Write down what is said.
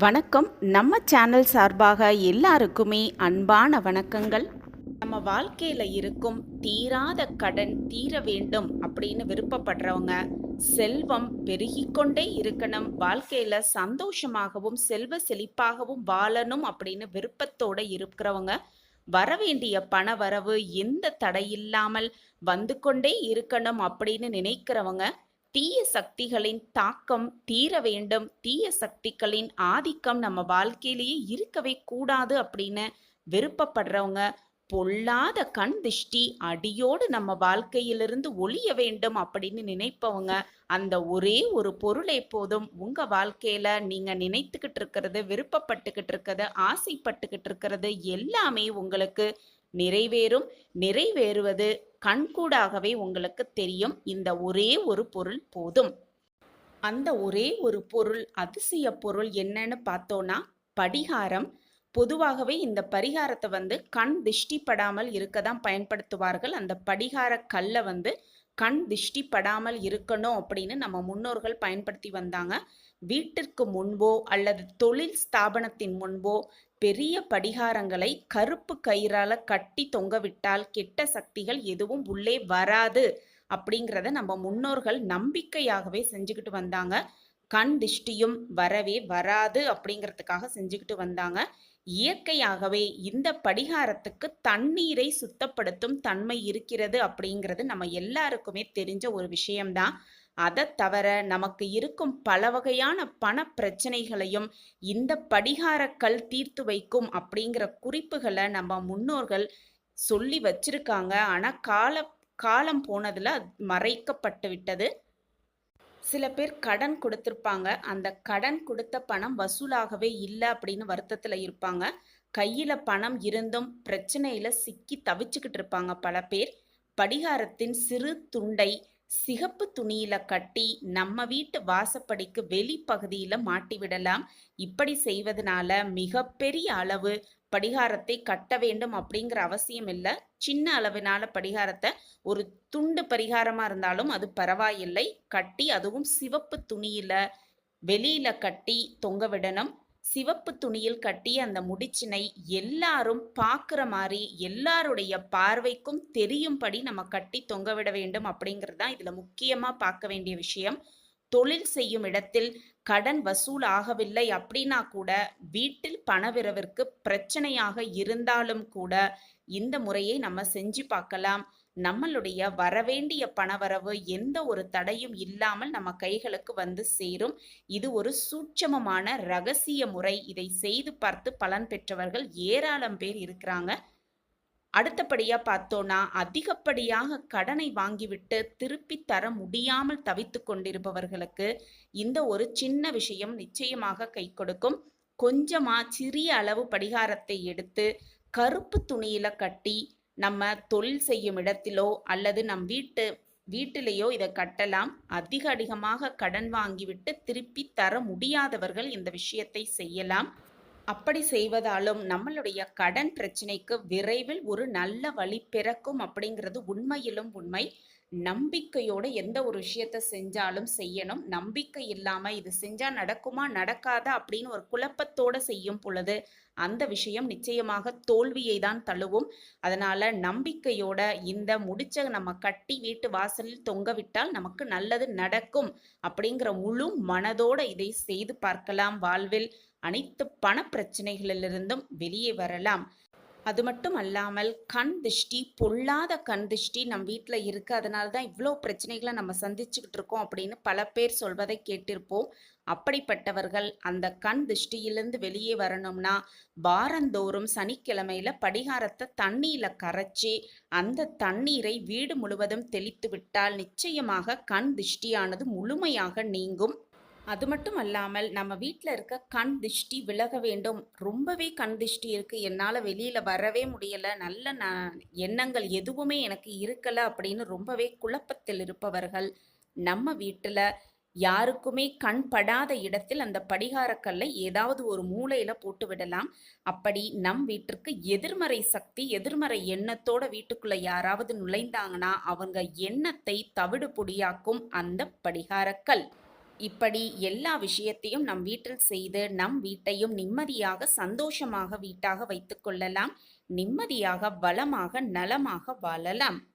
வணக்கம். நம்ம சேனல் சார்பாக எல்லாருக்குமே அன்பான வணக்கங்கள். நம்ம வாழ்க்கையில் இருக்கும் தீராத கடன் தீர வேண்டும் அப்படின்னு விருப்பப்படுறவங்க செல்வம் பெருகிக்கொண்டே இருக்கணும். வாழ்க்கையில் சந்தோஷமாகவும் செல்வ செழிப்பாகவும் வாழணும் அப்படின்னு விருப்பத்தோடு இருக்கிறவங்க வரவேண்டிய பண வரவு எந்த தடையில்லாமல் வந்து கொண்டே இருக்கணும் அப்படின்னு நினைக்கிறவங்க தீய சக்திகளின் தாக்கம் தீர வேண்டும். தீய சக்திகளின் ஆதிக்கம் நம்ம வாழ்க்கையிலேயே இருக்கவே கூடாது அப்படின்னு விருப்பப்படுறவங்க பொல்லாத கண் திஷ்டி அடியோடு நம்ம வாழ்க்கையிலிருந்து ஒளிய வேண்டும் அப்படின்னு நினைப்பவங்க அந்த ஒரே ஒரு பொருளை போதும். உங்க வாழ்க்கையில நீங்க நினைத்துக்கிட்டு இருக்கிறது விருப்பப்பட்டுக்கிட்டு இருக்கிறது ஆசைப்பட்டுக்கிட்டு இருக்கிறது எல்லாமே உங்களுக்கு நிறைவேறும். நிறைவேறுவது கண்கூடாகவே உங்களுக்கு தெரியும் இந்த ஒரே ஒரு பொருள் போதும். அந்த ஒரே ஒரு பொருள் அதிசய பொருள் என்னன்னு பார்த்தோன்னா படிகாரம். பொதுவாகவே இந்த பரிகாரத்தை வந்து கண் திஷ்டி படாமல் இருக்க தான் பயன்படுத்துவார்கள். அந்த படிகார கல்லை வந்து கண் திஷ்டி படாமல் இருக்கணும் அப்படின்னு நம்ம முன்னோர்கள் பயன்படுத்தி வந்தாங்க. வீட்டிற்கு முன்போ அல்லது தொழில் ஸ்தாபனத்தின் முன்போ பெரிய படிகாரங்களை கருப்பு கயிறால கட்டி தொங்கவிட்டால் கெட்ட சக்திகள் எதுவும் உள்ளே வராது அப்படிங்கிறத நம்ம முன்னோர்கள் நம்பிக்கையாகவே செஞ்சுக்கிட்டு வந்தாங்க. கண் திஷ்டியும் வரவே வராது அப்படிங்கிறதுக்காக செஞ்சுக்கிட்டு வந்தாங்க. இயற்கையாகவே இந்த படிகாரத்துக்கு தண்ணீரை சுத்தப்படுத்தும் தன்மை இருக்கிறது அப்படிங்கிறது நம்ம எல்லாருக்குமே தெரிஞ்ச ஒரு விஷயம்தான். அதை தவிர நமக்கு இருக்கும் பல வகையான பண பிரச்சனைகளையும் இந்த படிகாரக்கல் தீர்த்து வைக்கும் அப்படிங்கிற குறிப்புகளை நம்ம முன்னோர்கள் சொல்லி வச்சிருக்காங்க. ஆனால் கால காலம் போனதில் மறைக்கப்பட்டு விட்டது. சில பேர் கடன் கொடுத்துருப்பாங்க. அந்த கடன் கொடுத்த பணம் வசூலாகவே இல்லை அப்படின்னு வருத்தத்தில் இருப்பாங்க. கையில் பணம் இருந்தும் பிரச்சனையில் சிக்கி தவிச்சுக்கிட்டு இருப்பாங்க பல பேர். படிகாரத்தின் சிறு துண்டை சிகப்பு துணியில கட்டி நம்ம வீட்டு வாசப்படிக்கு வெளிப்பகுதியில மாட்டி விடலாம். இப்படி செய்வதனால மிகப்பெரிய அளவு படிகாரத்தை கட்ட வேண்டும் அப்படிங்கிற அவசியம் இல்லை. சின்ன அளவினால படிகாரத்தை ஒரு துண்டு பரிகாரமா இருந்தாலும் அது பரவாயில்லை. கட்டி அதுவும் சிவப்பு துணியில வெளியில கட்டி தொங்க விடணும். சிவப்பு துணியில் கட்டிய அந்த முடிச்சினை எல்லாரும் பார்க்குற மாதிரி எல்லாருடைய பார்வைக்கும் தெரியும்படி நம்ம கட்டி தொங்கவிட வேண்டும் அப்படிங்கிறது தான் இதில் முக்கியமாக பார்க்க வேண்டிய விஷயம். தொழில் செய்யும் இடத்தில் கடன் வசூல் ஆகவில்லை அப்படின்னா கூட வீட்டில் பணவிரவிற்கு பிரச்சனையாக இருந்தாலும் கூட இந்த முறையை நம்ம செஞ்சு பார்க்கலாம். நம்மளுடைய வரவேண்டிய பணவரவு எந்த ஒரு தடையும் இல்லாமல் நம்ம கைகளுக்கு வந்து சேரும். இது ஒரு சூட்சமமான ரகசிய முறை. இதை செய்து பார்த்து பலன் பெற்றவர்கள் ஏராளம் பேர் இருக்கிறாங்க. அடுத்தபடியா பார்த்தோன்னா அதிகப்படியாக கடனை வாங்கிவிட்டு திருப்பி தர முடியாமல் தவித்து கொண்டிருப்பவர்களுக்கு இந்த ஒரு சின்ன விஷயம் நிச்சயமாக கை கொடுக்கும். கொஞ்சமா சிறிய அளவு படிகாரத்தை எடுத்து கருப்பு துணியில கட்டி நம்ம தொழில் செய்யும் இடத்திலோ அல்லது நம் வீட்டு வீட்டிலேயோ இதை கட்டலாம். அதிக அதிகமாக கடன் வாங்கிவிட்டு திருப்பி தர முடியாதவர்கள் இந்த விஷயத்தை செய்யலாம். அப்படி செய்வதாலும் நம்மளுடைய கடன் பிரச்சனைக்கு விரைவில் ஒரு நல்ல வழி பிறக்கும் அப்படிங்கிறது உண்மையிலும் உண்மை. நம்பிக்கையோட எந்த ஒரு விஷயத்த செஞ்சாலும் செய்யணும். நம்பிக்கை இல்லாம இது செஞ்சா நடக்குமா நடக்காதா அப்படின்னு ஒரு குழப்பத்தோட செய்யும் பொழுது அந்த விஷயம் நிச்சயமாக தோல்வியை தான் தழுவும். அதனால நம்பிக்கையோட இந்த முடிச்ச நம்ம கட்டி வீட்டு வாசலில் தொங்க விட்டால் நமக்கு நல்லது நடக்கும் அப்படிங்கிற முழு மனதோட இதை செய்து பார்க்கலாம். வாழ்வில் அனைத்து பண பிரச்சனைகளிலிருந்தும் வெளியே வரலாம். அது மட்டும் அல்லாமல் கண் திஷ்டி பொல்லாத கண் திஷ்டி நம் வீட்டில் இருக்குது அதனால தான் இவ்வளோ பிரச்சனைகளை நம்ம சந்திச்சுக்கிட்டு இருக்கோம் அப்படின்னு பல பேர் சொல்வதை கேட்டிருப்போம். அப்படிப்பட்டவர்கள் அந்த கண் திருஷ்டியிலிருந்து வெளியே வரணும்னா வாரந்தோறும் சனிக்கிழமையில் படிகாரத்தை தண்ணியில் கரைச்சி அந்த தண்ணீரை வீடு முழுவதும் தெளித்து விட்டால் நிச்சயமாக கண் திஷ்டியானது முழுமையாக நீங்கும். அது மட்டும் அல்லாமல் நம்ம வீட்டில் இருக்க கண் திஷ்டி விலக வேண்டும். ரொம்பவே கண் திஷ்டி இருக்குது என்னால் வெளியில் வரவே முடியலை. நல்ல ந எண்ணங்கள் எதுவுமே எனக்கு இருக்கலை அப்படின்னு ரொம்பவே குழப்பத்தில் இருப்பவர்கள் நம்ம வீட்டில் யாருக்குமே கண் படாத இடத்தில் அந்த படிகாரக்கல்லை ஏதாவது ஒரு மூலையில் போட்டு விடலாம். அப்படி நம் வீட்டிற்கு எதிர்மறை சக்தி எதிர்மறை எண்ணத்தோட வீட்டுக்குள்ளே யாராவது நுழைந்தாங்கன்னா அவங்க எண்ணத்தை தவிடு பொடியாக்கும் அந்த படிகாரக்கல். இப்படி எல்லா விஷயத்தையும் நம் வீட்டில் செய்து நம் வீட்டையும் நிம்மதியாக சந்தோஷமாக வீட்டாக வைத்துக்கொள்ளலாம் நிம்மதியாக வளமாக நலமாக வாழலாம்.